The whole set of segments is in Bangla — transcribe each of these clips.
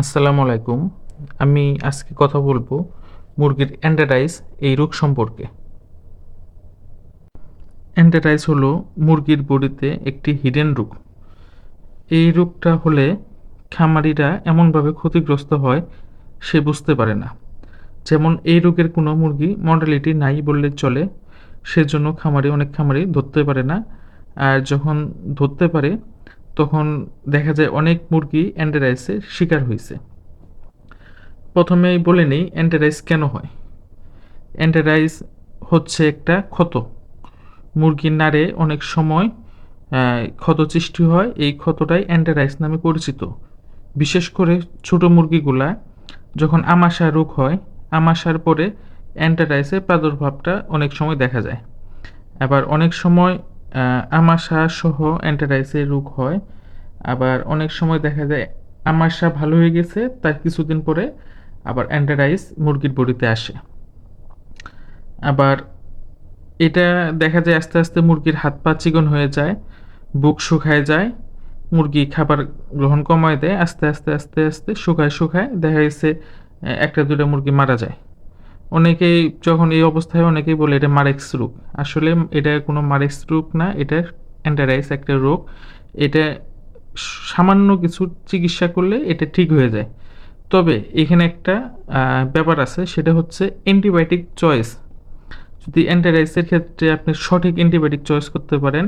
আসসালামু আলাইকুম। আমি আজকে কথা বলব মুরগির অ্যান্ডারাইজ এই রোগ সম্পর্কে। অ্যান্ডারাইজ হলো মুরগির বডিতে একটি হিডেন রোগ। এই রোগটা হলে খামারিরা এমনভাবে ক্ষতিগ্রস্ত হয় সে বুঝতে পারে না। যেমন এই রোগের কোনো মুরগি মডালিটি নাই বললে চলে, সেজন্য খামারি অনেক খামারি ধরতে পারে না। আর যখন ধরতে পারে তখন দেখা যায় অনেক মুরগি অ্যান্ডারাইসের শিকার হয়েছে প্রথমেই বলে নেই অ্যান্টারাইজ কেন হয়। অ্যান্টারাইজ হচ্ছে একটা ক্ষত। মুরগির নাড়ে অনেক সময় ক্ষত সৃষ্টি হয়। এই ক্ষতটাই অ্যান্টারাইজ নামে পরিচিত। বিশেষ করে ছোট মুরগিগুলা যখন আমাশা রোগ হয় আমাশার পরে অ্যান্টারাইসের প্রাদুর্ভাবটা অনেক সময় দেখা যায়। আবার অনেক সময় আমাশা সহ অ্যান্টারাইসের রোগ হয়। আবার অনেক সময় দেখা যায় আমাশা ভালো হয়ে গেছে, তার কিছুদিন পরে আবার অ্যান্টারাইস মুরগির বডিতে আসে। আবার এটা দেখা যায় আস্তে আস্তে মুরগির হাত পা চিকন হয়ে যায়, বুক শুকায় যায়, মুরগি খাবার গ্রহণ কমায় দেয়, আস্তে আস্তে আস্তে আস্তে শুকায় শুকায় দেখা গেছে একটা দুটো মুরগি মারা যায়। অনেকেই যখন এই অবস্থায় অনেকেই বলে এটা মারেক্স রোগ। আসলে এটা কোনো মারেক্স রোগ না, এটা অ্যান্টারাইস একটা রোগ। এটা সামান্য কিছু চিকিৎসা করলে এটা ঠিক হয়ে যায়। তবে এখানে একটা ব্যাপার আছে, সেটা হচ্ছে অ্যান্টিবায়োটিক চয়েস। যদি অ্যান্টারাইসের ক্ষেত্রে আপনি সঠিক অ্যান্টিবায়োটিক চয়েস করতে পারেন,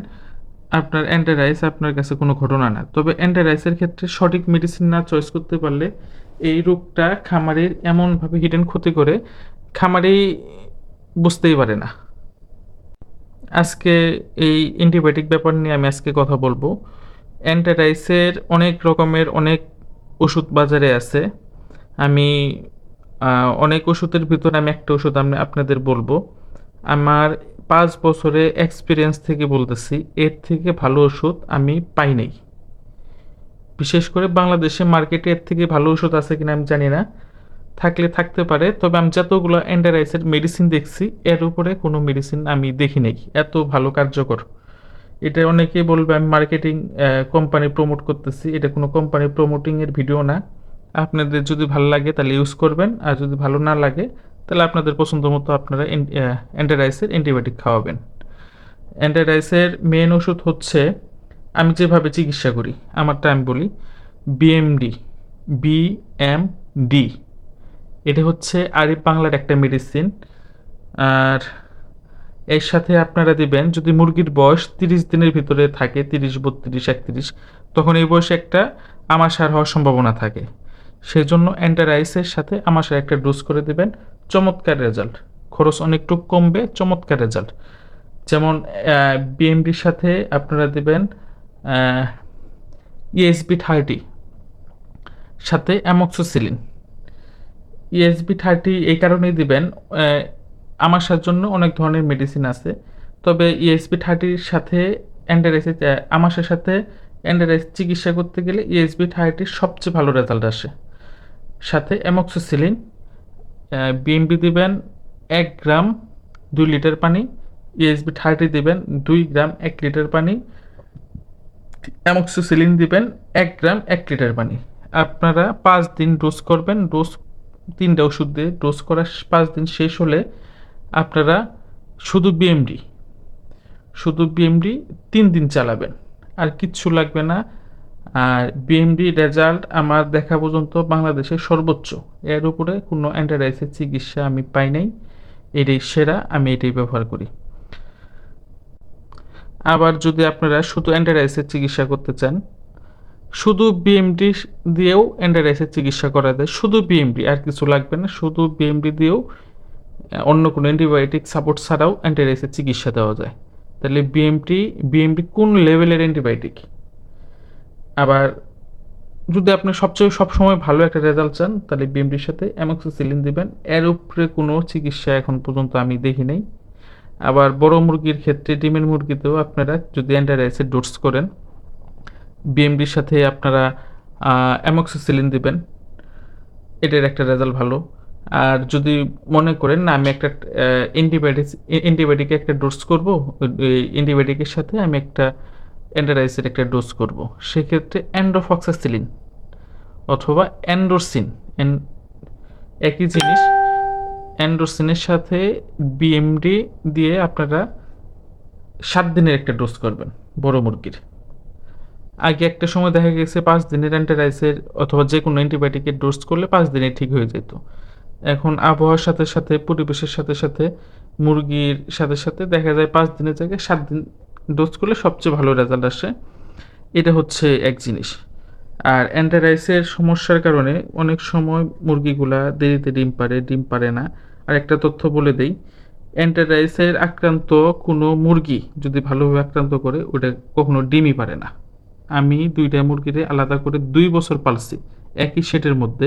আপনার অ্যান্টারাইস আপনার কাছে কোনো ঘটনা না। তবে অ্যান্টারাইসের ক্ষেত্রে সঠিক মেডিসিন না চয়েস করতে পারলে এই রোগটা খামারের এমনভাবে হিডেন ক্ষতি করে খামারেই বুঝতেই পারে না। আজকে এই অ্যান্টিবায়োটিক ব্যাপার নিয়ে আমি আজকে কথা বলব। অ্যান্টারাইসের অনেক রকমের অনেক ওষুধ বাজারে আছে। আমি অনেক ওষুধের ভিতরে আমি একটা ওষুধ আমি আপনাদের বলব। আমার পাঁচ বছরে এক্সপিরিয়েন্স থেকে বলতেছি, এর থেকে ভালো ওষুধ আমি পাই নাই। বিশেষ করে বাংলাদেশে মার্কেটে এর থেকে ভালো ওষুধ আছে কিনা আমি জানি না। থাকলে থাকতে পারে, তবে আমি যতগুলো অ্যান্ডারাইসের মেডিসিন দেখছি, এর উপরে কোনো মেডিসিন আমি দেখি নাই। এত ভালো কার্যকর। এটা অনেকেই বলবে, আমি মার্কেটিং কোম্পানি প্রমোট করতেছি। এটা কোনো কোম্পানি প্রমোটিংয়ের ভিডিও না। আপনাদের যদি ভালো লাগে তাহলে ইউজ করবেন, আর যদি ভালো না লাগে, তাহলে আপনাদের পছন্দ মতো আপনারা অ্যান্টারাইসের অ্যান্টিবায়োটিক খাওয়াবেন। অ্যান্টারাইসের মেন ওষুধ হচ্ছে, আমি যেভাবে চিকিৎসা করি, আমারটা আমি বলি বিএমডি বিএমডি এটা হচ্ছে আরিফ বাংলার একটা মেডিসিন আর এর সাথে আপনারা দিবেন যদি মুরগির বয়স তিরিশ দিনের ভিতরে থাকে, তিরিশ, বত্রিশ, একত্রিশ, তখন এই বয়সে একটা আমাশার হওয়ার সম্ভাবনা থাকে। সেই জন্য অ্যান্টারাইসের সাথে আমাশার একটা ডোজ করে দেবেন, চমৎকার রেজাল্ট খরচ অনেকটু কমবে, চমৎকার রেজাল্ট যেমন বিএমডির সাথে আপনারা দেবেন ইএসবি থার্টি সাথে অ্যামক্সোসিলিন ইএসবি থার্টি এই কারণেই দিবেন আমাশার জন্য অনেক ধরনের মেডিসিন আছে। তবে ইএসবি থার্টির সাথে অ্যান্ডারাইসের আমাশার সাথে অ্যান্ডারাইস চিকিৎসা করতে গেলে ইএসবি থার্টির সবচেয়ে ভালো রেজাল্ট আসে। সাথে অ্যামক্সোসিলিন বিএমবি দিবেন এক গ্রাম দুই লিটার পানি ইএসবি থার্টি দিবেন দুই গ্রাম এক লিটার পানি অ্যামক্সোসিলিন দিবেন এক গ্রাম এক লিটার পানি। আপনারা পাঁচ দিন ডোজ করবেন ডোজ তিনটা ওষুধ দিয়ে ডোজ করার পাঁচ দিন শেষ হলে আপনারা শুধু বিএমডি শুধু বিএমডি তিন দিন চালাবেন। আর কিচ্ছু লাগবে না। আর বিএমডি রেজাল্ট আমার দেখা পর্যন্ত বাংলাদেশের সর্বোচ্চ। এর উপরে কোনো অ্যান্টারাইসের চিকিৎসা আমি পাই নাই। এটাই সেরা, আমি এটাই ব্যবহার করি। আবার যদি আপনারা শুধু অ্যান্টারাইসের চিকিৎসা করতে চান শুধু বিএমডি দিয়েও অ্যান্টারাইসের চিকিৎসা করা যায় শুধু বিএমডি আর কিছু লাগবে না। শুধু বিএমডি দিয়েও অন্য কোনো অ্যান্টিবায়োটিক সাপোর্ট ছাড়াও অ্যান্টিরাইসের চিকিৎসা দেওয়া যায়। তাহলে বিএমটি বিএমটি কোন লেভেলের অ্যান্টিবায়োটিক আবার, যদি আপনি সবচেয়ে, সবসময় ভালো একটা রেজাল্ট চান, তাহলে বিএমটির সাথে অ্যামক্সিসিলিন দিবেন। এর উপরে কোনো চিকিৎসা এখন পর্যন্ত আমি দেখি নাই। আবার বড় মুরগির ক্ষেত্রে, ডিমের মুরগিতেও আপনারা যদি অ্যান্টারাইসের ডোজ করেন বিএমডির সাথে আপনারা অ্যামক্সিসিলিন দিবেন। এটার একটা রেজাল্ট ভালো। আর যদি মনে করেন না, আমি একটা অ্যান্টিবায়োটিক অ্যান্টিবায়োটিক একটা ডোজ করব অ্যান্টিবায়োটিকের সাথে আমি একটা অ্যান্টারাইসের একটা ডোজ করব। সেক্ষেত্রে অ্যান্ড্রোফক্সাসিলিন অথবা অ্যান্ডোরসিন একই জিনিস অ্যান্ডোরসিনের সাথে বিএমডি দিয়ে আপনারা সাত দিনের একটা ডোজ করবেন, বড় মুরগির। আগে একটা সময় দেখা গেছে পাঁচ দিনের অ্যান্টারাইসের অথবা যে কোনো অ্যান্টিবায়োটিকের ডোজ করলে পাঁচ দিনে ঠিক হয়ে যেত। এখন আবহাওয়ার সাথে সাথে, পরিবেশের সাথে সাথে, মুরগির সাথে সাথে দেখা যায় পাঁচ দিনের জায়গায় সাত দিন ডোজ করলে সবচেয়ে ভালো রেজাল্ট আসে। এটা হচ্ছে এক জিনিস। আর অ্যান্টারাইসের সমস্যার কারণে অনেক সময় মুরগিগুলা দেরিতে ডিম পারে ডিম পারে না। আর একটা তথ্য বলে দেই, অ্যান্টারাইসের আক্রান্ত কোনো মুরগি যদি ভালোভাবে আক্রান্ত করে, ওটা কখনো ডিমই পারে না। আমি দুইটা মুরগিরে আলাদা করে দুই বছর পালছি, একই সেটের মধ্যে।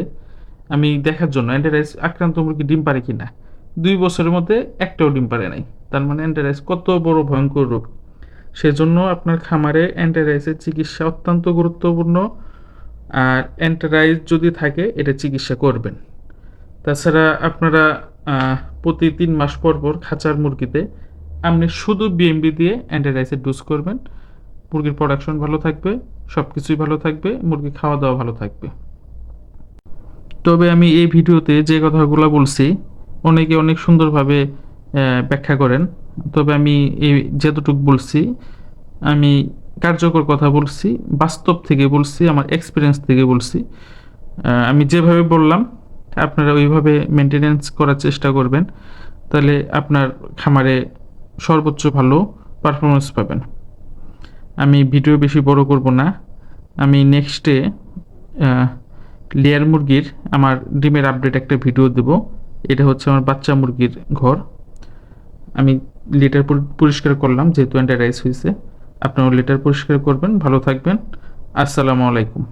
আমি দেখার জন্য অ্যান্টারাইস আক্রান্ত মুরগি ডিম পারে কি না দুই বছরের মধ্যে একটাও ডিম পারে নাই। তার মানে অ্যান্টারাইস কত বড় ভয়ঙ্কর রোগ। সেজন্য আপনার খামারে অ্যান্টারাইসের চিকিৎসা অত্যন্ত গুরুত্বপূর্ণ, আর অ্যান্টারাইজ যদি থাকে, এটা চিকিৎসা করবেন। তাছাড়া আপনারা প্রতি তিন মাস পর পর খাঁচার মুরগিতে আপনি শুধু বিএমবি দিয়ে অ্যান্টারাইসের ডোজ করবেন। মুরগির প্রোডাকশন ভালো থাকবে সব কিছুই ভালো থাকবে, মুরগি খাওয়া দাওয়া ভালো থাকবে। তবে আমি এই ভিডিওতে যে কথাগুলো বলছি, অনেকে অনেক সুন্দরভাবে ব্যাখ্যা করেন। তবে আমি এই যতটুকু বলছি, আমি কার্যকর কথা বলছি, বাস্তব থেকে বলছি, আমার এক্সপিরিয়েন্স থেকে বলছি। আমি যেভাবে বললাম, আপনারা ওইভাবে মেনটেনেন্স করার চেষ্টা করবেন, তাহলে আপনার খামারে সর্বোচ্চ ভালো পারফরমেন্স পাবেন। আমি ভিডিও বেশি বড় করব না। আমি নেক্সটে লেয়ার মুরগির আমার ডিমের আপডেট একটা ভিডিও দেব। এটা হচ্ছে আমার বাচ্চা মুরগির ঘর। আমি লেটার পরিষ্কার করলাম, যেহেতু অ্যান্টারাইজ হয়েছে আপনারাও লেটার পরিষ্কার করবেন, ভালো থাকবেন। আসসালামু আলাইকুম।